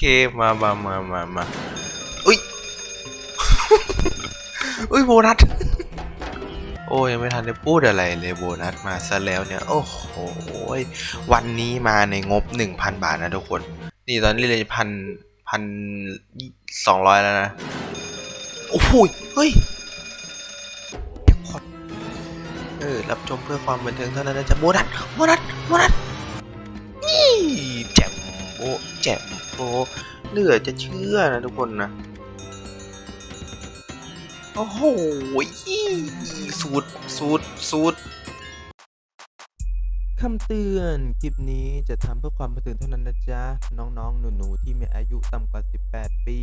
คมามามามามาอุ้ยอุ้ยโบนัส โอ้ยยังไม่ทันได้พูดอะไรเลยโบนัสมาซะแล้วเนี่ย โอ้โหวันนี้มาในงบ 1,000 บาทนะทุกคน นี่ตอนนี้เลยพันพันสองร้อยแล้วนะ โอ้โหยเฮ้ยแจ็คพอเออรับชมเพื่อความบันเทิงเท่านั้นนะจ๊ะโบนัสโบนัสโบนัส แจ่มโบเหลือจะเชื่อนะทุกคนนะโอ้โหสูตรสูตรสูตรคำเตือนคลิปนี้จะทำเพื่อความบันเทิงเท่านั้นนะจ๊ะ น้องๆ หนูๆ ที่มีอายุต่ำกว่า 18 ปี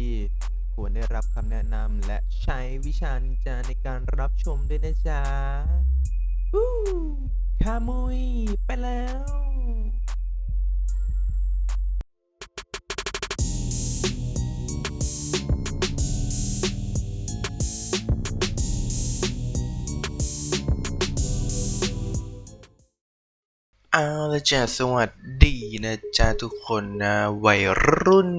ควรได้รับคำแนะนำและใช้วิชานินจาในการรับชมด้วยนะจ๊ะฮู้คามุย ไปแล้ว เอาละจ้ะสวัสดีนะจ๊ะทุกคนนะวัยรุ่น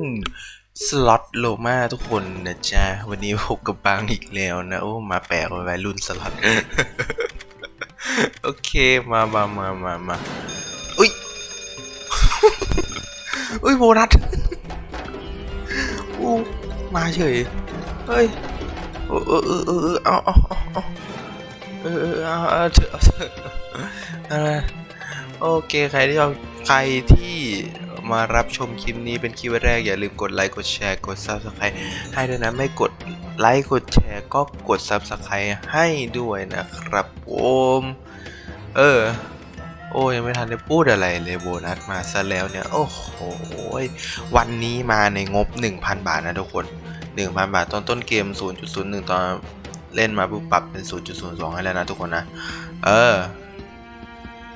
สล็อตโลมาทุกคนนะจ๊ะวันนี้พบกับบังอีกแล้วนะโอ้มาแปลกวัยรุ่นสล็อตโอเคมามามามามาอุ้ยอุ้ยโบนัสอู้มาเฉยเฮ้ยเออเออเออเออเอาเอาเอาเอาเออเออเอาเอาเถอะเอาเถอะเอาละ โอเคใครที่ชอบใครที่มารับชมคลิปนี้เป็นคลิปแรก อย่าลืมกดไลค์กดแชร์กด Subscribe ให้ด้วยนะไม่กดไลค์กดแชร์ก็กด Subscribe ให้ด้วยนะครับผมเออ โอ้ยังไม่ทันได้พูดอะไรเลยโบนัสมาซะแล้วเนี่ย โอ้โหวันนี้มาในงบ 1,000 บาทนะทุกคน 1,000 บาทตอนต้นเกม 0.01 ตอนเล่นมาปุ๊บปรับเป็น 0.02 ให้แล้วนะทุกคนนะ เออ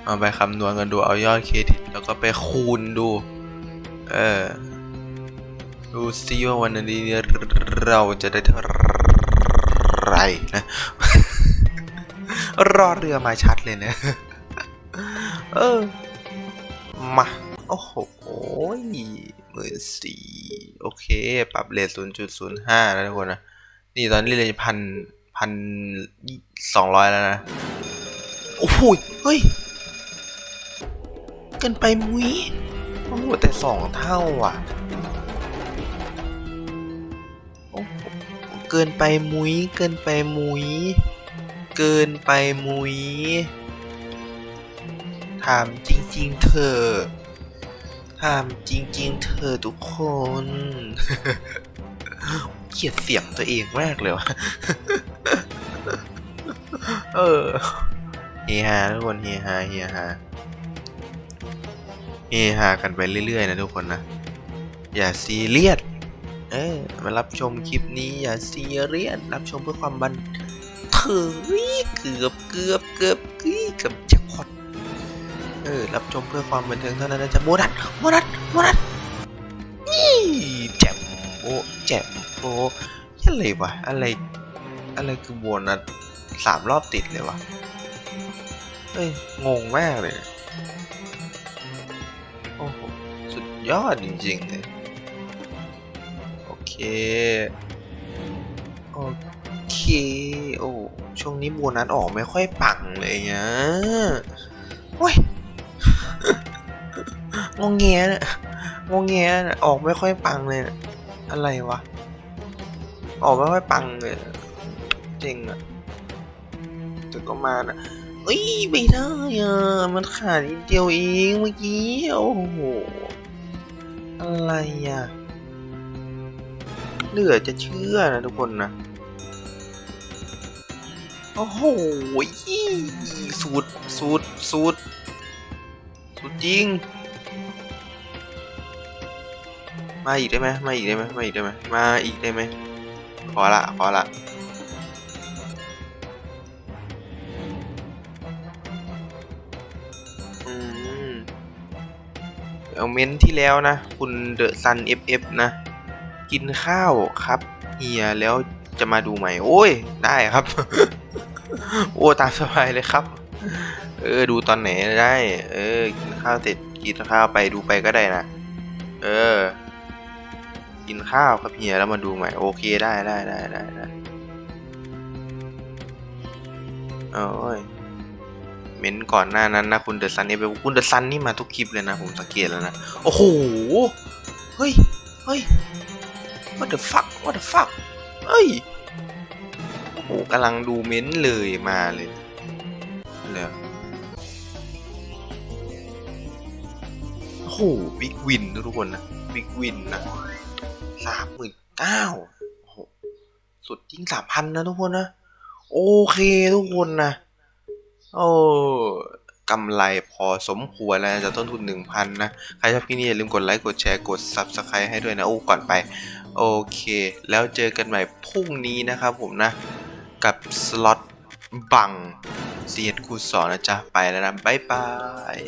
เอาไปคำนวณกันดูเอายอดเครดิต แล้วก็ไปคูณดู เออ ดูซิว่าวันนี้เราจะได้เท่าไหรนะ รอเรือมาชัดเลยนะ เออ มา โอ้โหหมื่นสี่โอเค ปรับเลทศูนย์จุดศูนย์ห้านะทุกคนนะ นี่ตอนนี้เลยพันพันสองร้อยแล้วนะ โอ้โหเฮ้ย เกินไปมุ้ยโอ้โหแต่สองเท่าอะโอ้โหเกินไปมุ้ยเกินไปมุ้ยเกินไปมุ้ยถามจริง ๆ เธอถามจริง ๆ เธอทุกคนเกลียดเสียงตัวเองมากเลยวะเออเฮฮาทุกคนเฮฮาเฮฮา เฮฮากันไปเรื่อยๆนะทุกคนนะ อย่าซีเรียสเออมารับชมคลิปนี้อย่าซีเรียสรับชมเพื่อความบันเทิงเกือบเกือบเกือบเกือบกือบแจ็คพอตเออรับชมเพื่อความบันเทิงเท่านั้นนะจ๊ะโบนัสโบนัสโบนัสนี่แจ่มโบแจ่มโบอะไรวะอะไรอะไรคือโบนัสสามรอบติดเลยวะเฮ้ยงงมากเลย ยอดจริงๆเลยโอเค โอเค โอ้ช่วงนี้โบนัสออกไม่ค่อยปังเลยนะโอ้ยงงเงี้ยนะงงเงี้ยนะออกไม่ค่อยปังเลยนะอะไรวะ ออกไม่ค่อยปังเลยนะจริงอะแต่ก็มานะเอ้ยไม่ได้อะมันขาดนิดเดียวเองเมื่อกี้ โอ้โห อะไรอะเหลือจะเชื่อนะทุกคนนะ โอ้โหสูตรสูตรสูตรสุดจริง มาอีกได้ไหมมาอีกได้ไหมมาอีกได้ไหมมาอีกได้ไหมขอละ ขอละ เอาเม้นที่แล้วนะ คุณเดอะซัน FF นะ กินข้าวครับเฮียแล้วจะมาดูใหม่ โอ้ย ได้ครับ โอ้ตามสบายเลยครับ เออ ดูตอนไหนได้ เออ กินข้าวเสร็จกินข้าวไปดูไปก็ได้นะ เออ กินข้าวครับเฮียแล้วมาดูใหม่ โอเคได้ได้ได้ได้ได้โอ้ย เม้นก่อนหน้านั้นนะคุณเดอะซันนี่ไปคุณเดอะซันนี่มาทุกคลิปเลยนะผมสังเกตแล้วนะ โอ้โห เฮ้ย เฮ้ย what the fuck what the fuck เฮ้ย โอ้โหกำลังดูเม้นเลยมาเลยเลยโอ้โหบิ๊กวินทุกคนนะบิ๊กวินนะสามหมื่นเก้าสุดจริงสามพันนะทุกคนนะ โอเคทุกคนนะ โอ้กำไรพอสมควรแล้วจะต้นทุน 1,000 นะ ใครชอบคลิปนี้อย่าลืมกดไลค์กดแชร์กด Subscribe ให้ด้วยนะ โอ้ ก่อนไป โอเค แล้วเจอกันใหม่พรุ่งนี้นะครับผมนะ กับสล็อตบังเซียนคูสอนนะจ๊ะ ไปแล้วนะ บ๊ายบาย